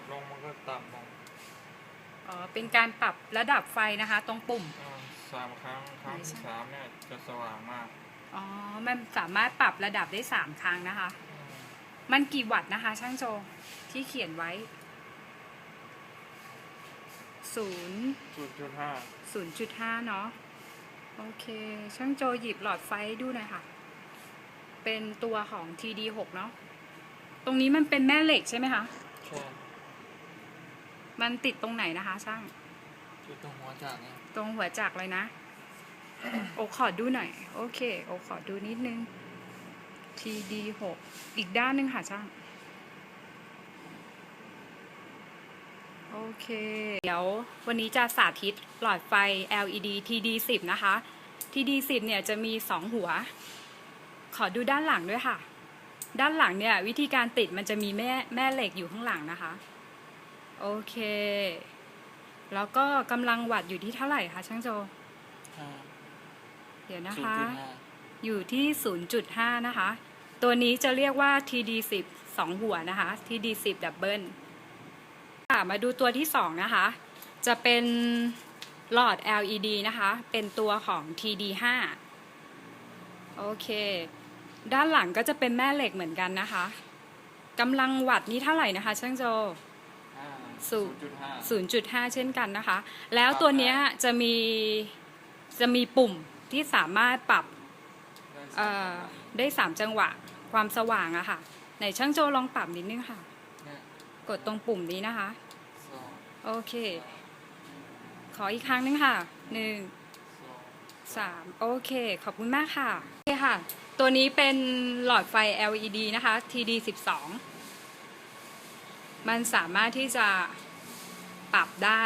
ดลงมันก็ต่ำลงอ๋อเป็นการปรับระดับไฟนะคะ ตรงปุ่ม อ่าสามครั้งครั้งที่ใช่สามเนี่ยจะสว่างมากอ๋อ มันสามารถปรับระดับได้สามครั้งนะคะ อืมมันกี่วัตต์นะคะ ช่างโจที่เขียนไว้ศูนย์ศูนย์จุดห้าศูนย์จุดห้าเนาะโอเค ช่างโจหยิบหลอดไฟให้ดูหน่อยค่ะ เป็นตัวของ TD6 เนาะตรงนี้มันเป็นแม่เหล็กใช่ไหมคะใช่ มันติดตรงไหนนะคะ ช่างจุดตรงหัวจากเนี่ยตรงหัวจักรเลยนะ โอขอดูหน่อย โอเค โอขอดูนิดนึง TD6 อีกด้านหนึงค่ะช่าง โอเค เดี๋ยววันนี้จะสาธิตหลอดไฟ LED TD10 นะคะ TD10 เนี่ยจะมี2หัว ขอดูด้านหลังด้วยค่ะ ด้านหลังเนี่ย วิธีการติดมันจะมีแม่แม่เหล็กอยู่ข้างหลังนะคะ โอเค แล้วก็กำลังวัดอยู่ที่เท่าไหร่คะช่างโจห้าเดี๋ยวนะศูนย์คะจุดห้าอยู่ที่ 0.5 นะคะ ตัวนี้จะเรียกว่า TD10 2 หัวนะคะ TD10 ดับเบิลค่ะมาดูตัวที่ 2 นะคะ จะเป็นหลอด LED นะคะ เป็นตัวของ TD5 โอเค ด้านหลังก็จะเป็นแม่เหล็กเหมือนกันนะคะกำลังวัดนี้เท่าไหร่นะคะช่างโจ ห้าศูศูนนย์ย์จุดห้า0.5 เช่นกันนะคะ แล้วตัวเนี้ยจะมีจะมีปุ่มที่สามารถปรับเอ่อได้สามจังหวะความสว่างอะค่ะไหนช่างโจลองปรับนิดนึงค่ะเนี่ยกดตรงปุ่มนี้นะคะสองโอเค ขออีกครั้งนึงค่ะหนึ่งสองสามโอเค ขอบคุณมากค่ะโอเคค่ะ ตัวนี้เป็นหลอดไฟ LED นะคะ TD 12 มันสามารถที่จะปรับได้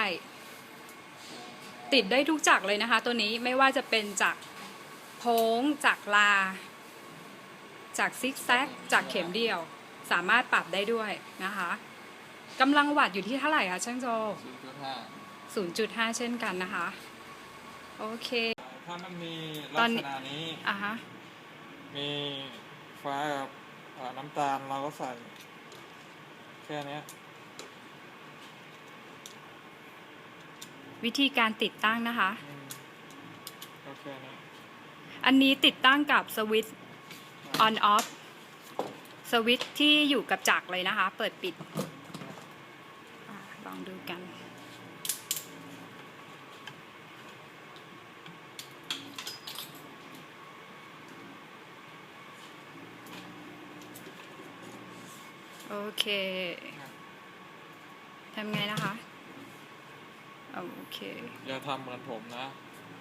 ติดได้ทุกจักรเลยนะคะ ตัวนี้ไม่ว่าจะเป็นจากโพ้งจากลา จากซิกแซกจากเข็มเดียว สามารถปรับได้ด้วยนะคะกำลังวัดอยู่ที่เท่าไหร่คะช่างโจศูนย์จุดห้า0.5 เช่นกันนะคะ โอเค ถ้ามันมีตลัอกนษนี้ณะนี้อะฮะมีฟ้ากับอ่าน้ำตาลเราก็ใส่ แค่เนี้ยวิธีการติดตั้งนะคะอืมก็แค่นี้อันนี้ติดตั้งกับสวิตช์ on off สวิตช์ที่อยู่กับจักรเลยนะคะ เปิดปิดอะลองดูกัน โอเคทำไงนะคะ โอเค อย่าทำเหมือนผมนะ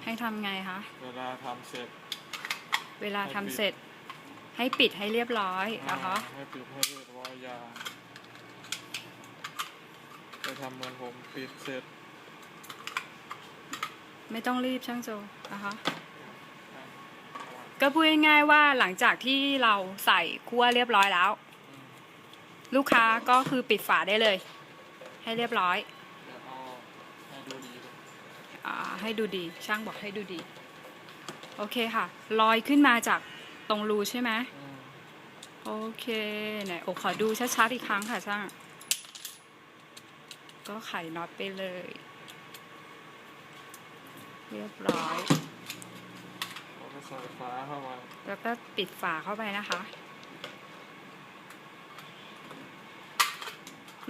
ให้ทำไงคะ เวลาทำเสร็จ เวลาให้ปิดทำเสร็จ ให้ปิดให้เรียบร้อยนะคะให้ปิดให้เรียบร้อยอยาไปทำเหมือนผมปิดเสร็จ ไม่ต้องรีบช่างโจนะคะก็พูดง่ายๆว่าหลังจากที่เราใส่คั่วเรียบร้อยแล้วอืม ลูกค้าก็คือปิดฝาได้เลย ให้เรียบร้อยเดี๋ยวเอาให้ดูดีเลยอ่าให้ดูดีช่างบอกให้ดูดี โอเคค่ะ ลอยขึ้นมาจากตรงรูใช่ไหมอืมโอเคไหนโอขอดูชัดๆอีกครั้งค่ะช่าง ก็ไขน็อตไปเลย เรียบร้อยเราก็ใส่ฟ้าเข้าไปแล้วก็ปิดฝาเข้าไปนะคะ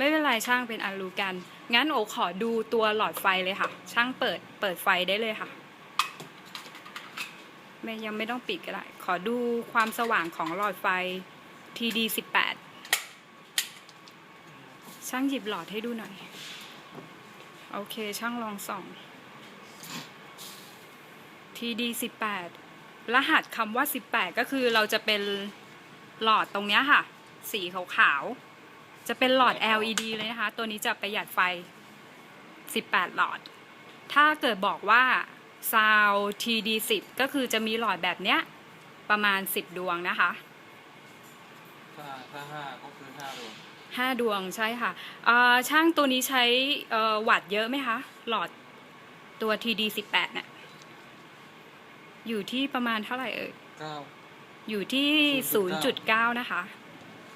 ไม่เป็นไรช่างเป็นอันรู้กัน งั้นโอขอดูตัวหลอดไฟเลยค่ะ ช่างเปิดเปิดไฟได้เลยค่ะ ไม่ยังไม่ต้องปิดก็ได้ ขอดูความสว่างของหลอดไฟ TD 18 ช่างหยิบหลอดให้ดูหน่อย โอเคช่างลองส่อง TD 18 รหัสคำว่า 18 ก็คือเราจะเป็นหลอดตรงเนี้ยค่ะ สีขาวๆ จะเป็นหลอด LED เลยนะคะ ตัวนี้จะประหยัดไฟ 18 หลอด ถ้าเกิดบอกว่า Sound TD 10 ก็คือจะมีหลอดแบบเนี้ยประมาณ 10 ดวงนะคะ ถ้าถ้าห้าก็คือห้าดวง5ดวงใช่ค่ะเอ่อช่างตัวนี้ใช้เอ่อวัตต์เยอะไหมคะ หลอดตัว TD 18 เนี่ยอยู่ที่ประมาณเท่าไหร่เอ่ย เก้า อยู่ที่ 0.9 0.9นะคะ